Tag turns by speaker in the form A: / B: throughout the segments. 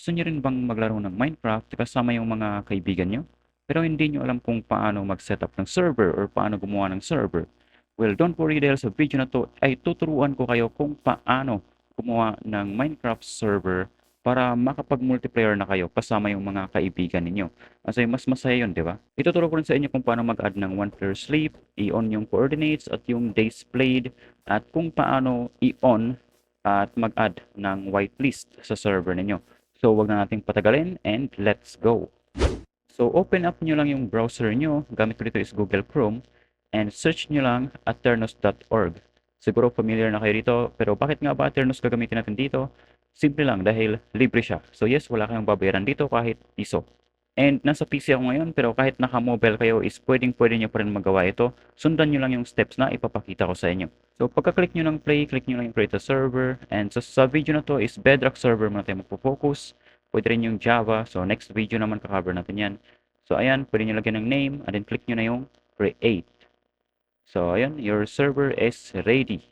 A: Gusto niyo rin bang maglaro ng Minecraft kasama yung mga kaibigan niyo? Pero hindi niyo alam kung paano mag-setup ng server or paano gumawa ng server? Well, don't worry dahil sa video na to ay tuturuan ko kayo kung paano gumawa ng Minecraft server para makapag-multiplayer na kayo kasama yung mga kaibigan ninyo. Kasi mas masaya yun, di ba? Ituturo ko rin sa inyo kung paano mag-add ng one player sleep, i-on yung coordinates at yung days played, at kung paano i-on at mag-add ng whitelist sa server ninyo. So, wag na nating patagalin and let's go! So, open up nyo lang yung browser nyo. Gamit ko dito is Google Chrome. And search nyo lang aternos.org. Siguro familiar na kayo dito. Pero bakit nga ba Aternos gagamitin natin dito? Simple lang dahil libre siya. So yes, wala kayong babayaran dito kahit piso. And nasa PC ako ngayon pero kahit naka-mobile kayo is pwedeng pwede nyo pa rin magawa ito. Sundan nyo lang yung steps na ipapakita ko sa inyo. So pagka-click nyo ng play, click nyo lang yung create a server. And sa, sa video na to is Bedrock server muna tayo magpo-focus. Pwede rin yung Java. So next video naman kakaver natin yan. So ayan, pwede nyo lagyan ng name and then click nyo na yung create. So ayan, your server is ready.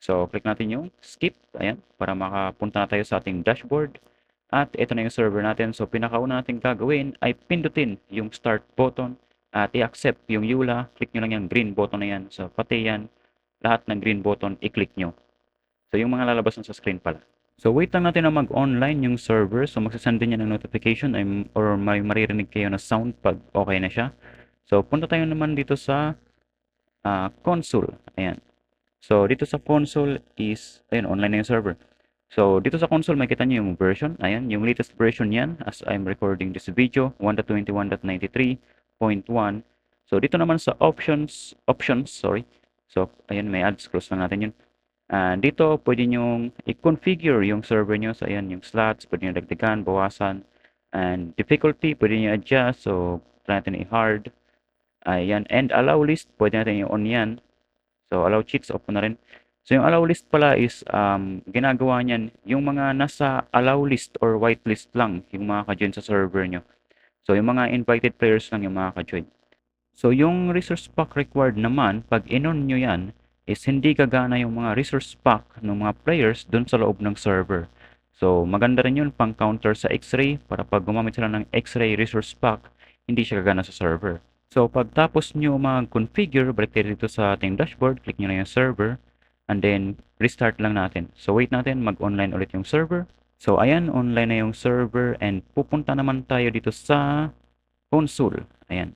A: So, click natin yung skip. Ayan, para makapunta na tayo sa ating dashboard. At ito na yung server natin. So, pinakauna natin gagawin ay pindutin yung start button at i-accept yung EULA. Click nyo lang yung green button na yan. So, pati yan, lahat ng green button, i-click nyo. So, yung mga lalabas na sa screen pala. So, wait lang natin na mag-online yung server. So, magsasend din yan ng notification or may maririnig kayo na sound pag okay na siya. So, punta tayo naman dito sa ah, console. Ayan. So, dito sa console is, ayun, online na yung server. So, dito sa console, makikita nyo yung version. Ayan, yung latest version yan as I'm recording this video, 1.21.93.1. So, dito naman sa options, options, sorry. So, ayan, may ads, close lang natin yun. And dito, pwede nyo i-configure yung server nyo. So, ayan, yung slots, pwede nyo dagdagan, bawasan. And difficulty, pwede nyo adjust. So, try natin i-hard. Ayan, and allow list, pwede natin i-on yan. So, allow cheats, off na rin. So, yung allow list pala is, um, ginagawa niyan, yung mga nasa allow list or whitelist lang, yung mga ka-join sa server nyo. So, yung mga invited players lang yung mga ka-join. So, yung resource pack required naman, pag inon nyo yan, is hindi gagana yung mga resource pack ng mga players dun sa loob ng server. So, maganda rin yun pang counter sa X-ray para pag gumamit sila ng X-ray resource pack, hindi siya gagana sa server. So, pagtapos nyo mag-configure, balik tayo dito sa ating dashboard, click nyo na yung server, and then restart lang natin. So, wait natin, mag-online ulit yung server. So, ayan, online na yung server, and pupunta naman tayo dito sa console. Ayan.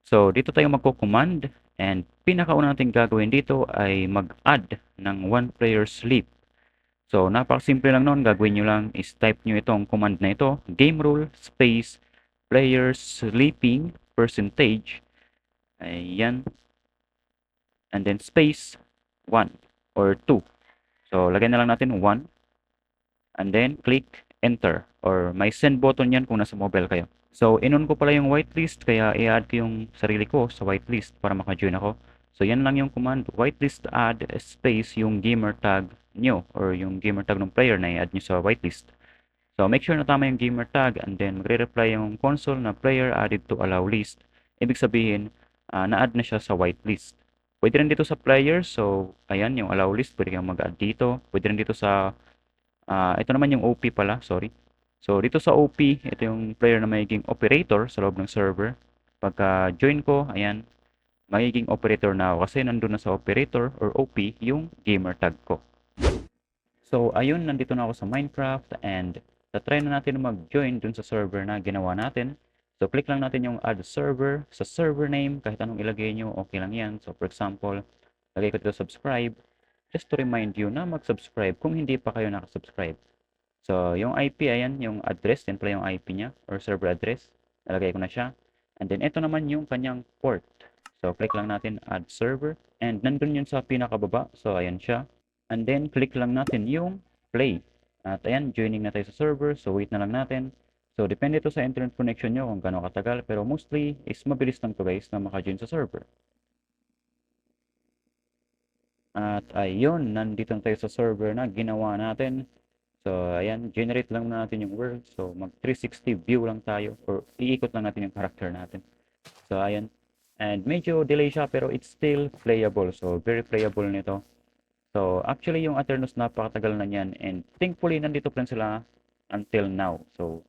A: So, dito tayo magko-command, and pinakauna natin gagawin dito ay mag-add ng one player sleep. So, napakasimple lang noon. Gagawin nyo lang is type nyo itong command na ito, game rule space player sleeping percentage. Ayan. And then space 1 or 2. So, lagay na lang natin 1. And then, click enter. Or may send button yan kung nasa mobile kayo. So, inon ko pala yung whitelist. Kaya, i-add ko yung sarili ko sa whitelist para maka-join ako. So, yan lang yung command. Whitelist add space yung gamer tag nyo or yung gamer tag ng player na i-add nyo sa whitelist. So, make sure na tama yung gamer tag and then magre-reply yung console na player added to allow list. Ibig sabihin, ah, na-add na siya sa whitelist. Pwede rin dito sa player. So, ayan, yung allow list. Pwede kang mag-add dito. Pwede rin dito sa, ah, ito naman yung OP pala, sorry. So, dito sa OP, ito yung player na magiging operator sa loob ng server. Pagka join ko, ayan, magiging operator na ako kasi nandun na sa operator or OP yung gamer tag ko. So, ayun, nandito na ako sa Minecraft and try na natin mag-join dun sa server na ginawa natin. So, click lang natin yung add server. Sa server name, kahit anong ilagay nyo, okay lang yan. So, for example, lagay ko dito subscribe. Just to remind you na mag-subscribe kung hindi pa kayo nakasubscribe. So, yung IP, ayan, yung address, yan pala yung IP niya or server address. Nalagay ko na siya. And then, ito naman yung kanyang port. So, click lang natin add server. And nandun yun sa pinakababa. So, ayan siya. And then, click lang natin yung play. At ayan, joining na tayo sa server. So, wait na lang natin. So, depende to sa internet connection nyo kung gano'ng katagal. Pero mostly, is mabilis lang to guys na maka-join sa server. At ayun, nandito na tayo sa server na ginawa natin. So, ayan, generate lang natin yung world. So, mag 360 view lang tayo. Or iikot lang natin yung character natin. So, ayan. And medyo delay siya pero it's still playable. So, very playable nito. So, actually yung Aternos napakatagal na niyan and thankfully nandito pa rin sila until now. So,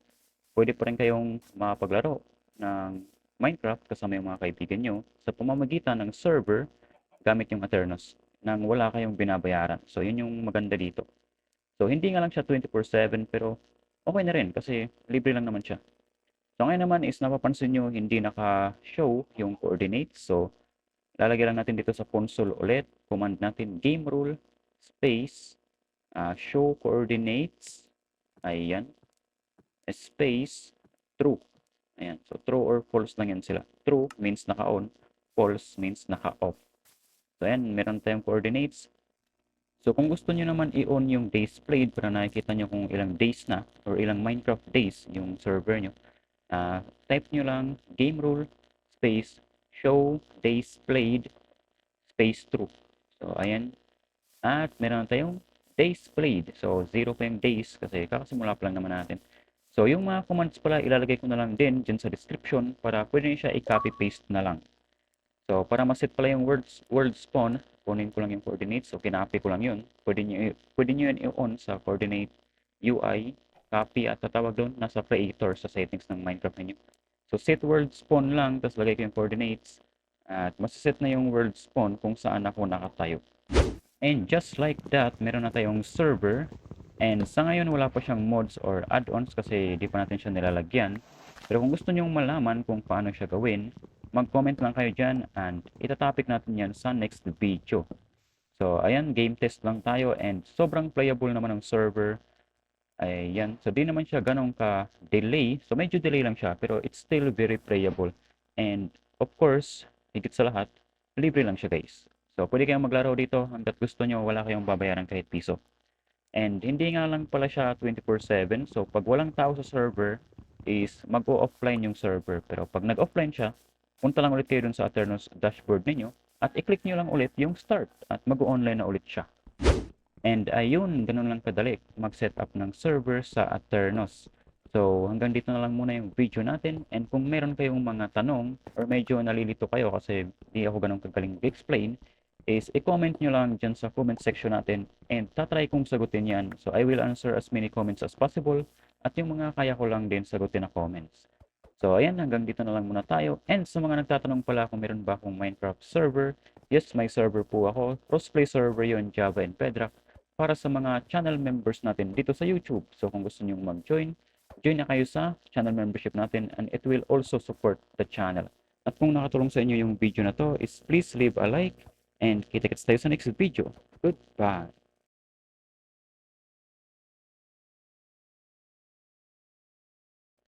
A: pwede pa rin kayong makapaglaro ng Minecraft kasama yung mga kaibigan nyo sa pamamagitan ng server gamit yung Aternos nang wala kayong binabayaran. So, yun yung maganda dito. So, hindi nga lang siya 24-7 pero okay na rin kasi libre lang naman siya. So, ngayon naman is napapansin nyo hindi naka-show yung coordinates. So, lalagay lang natin dito sa console ulit. Command natin game rule space ah, show coordinates. Ayan. Space true. Ayan. So, true or false lang yan sila. True means naka-on. False means naka-off. So, ayan. Meron tayong coordinates. So, kung gusto nyo naman i-on yung days played para nakikita nyo kung ilang days na or ilang Minecraft days yung server nyo, ah, type nyo lang game rule space show days played space true. So, ayan. At meron tayong days played. So, zero pa yung days kasi kakasimula pa lang naman natin. So, yung mga commands pala, ilalagay ko na lang din dyan sa description para pwede nyo siya i-copy paste na lang. So, para maset pala yung words, word spawn, kunin ko lang yung coordinates. So, kinapi ko lang yun. Pwede nyo, pwede nyo yun i-on sa coordinate UI, copy at tatawag doon nasa creator sa settings ng Minecraft ninyo. So, set word spawn lang, tapos lagay ko yung coordinates. At masaset na yung word spawn kung saan ako nakatayo. And just like that, meron na tayong server. And sa ngayon, wala pa siyang mods or add-ons kasi di pa natin siya nilalagyan. Pero kung gusto nyong malaman kung paano siya gawin, mag-comment lang kayo dyan and itatopic natin yan sa next video. So, ayan, game test lang tayo and sobrang playable naman ng server. Ayan, so di naman siya ganong ka-delay. So, medyo delay lang siya pero it's still very playable. And of course, higit sa lahat, libre lang siya guys. So, pwede kayong maglaro dito hanggat gusto nyo, wala kayong babayaran kahit piso. And hindi nga lang pala siya 24/7. So pag walang tao sa server is mag-o-offline yung server. Pero pag nag-offline siya, punta lang ulit kayo dun sa Aternos dashboard ninyo at i-click nyo lang ulit yung start at mag-online na ulit siya. And ayun, ganun lang kadali mag-set up ng server sa Aternos. So hanggang dito na lang muna yung video natin and kung meron kayong mga tanong or medyo nalilito kayo kasi di ako ganun kagaling explain is i-comment nyo lang dyan sa comment section natin and tatry kong sagutin yan. So I will answer as many comments as possible at yung mga kaya ko lang din sagutin na comments. So ayan, hanggang dito na lang muna tayo. And sa mga nagtatanong pala kung meron ba akong Minecraft server, yes, may server po ako. Crossplay server yon Java and Bedrock para sa mga channel members natin dito sa YouTube. So kung gusto nyo mag-join, join na kayo sa channel membership natin and it will also support the channel. At kung nakatulong sa inyo yung video na to, is please leave a like and kita-kits tayo sa next video. Goodbye!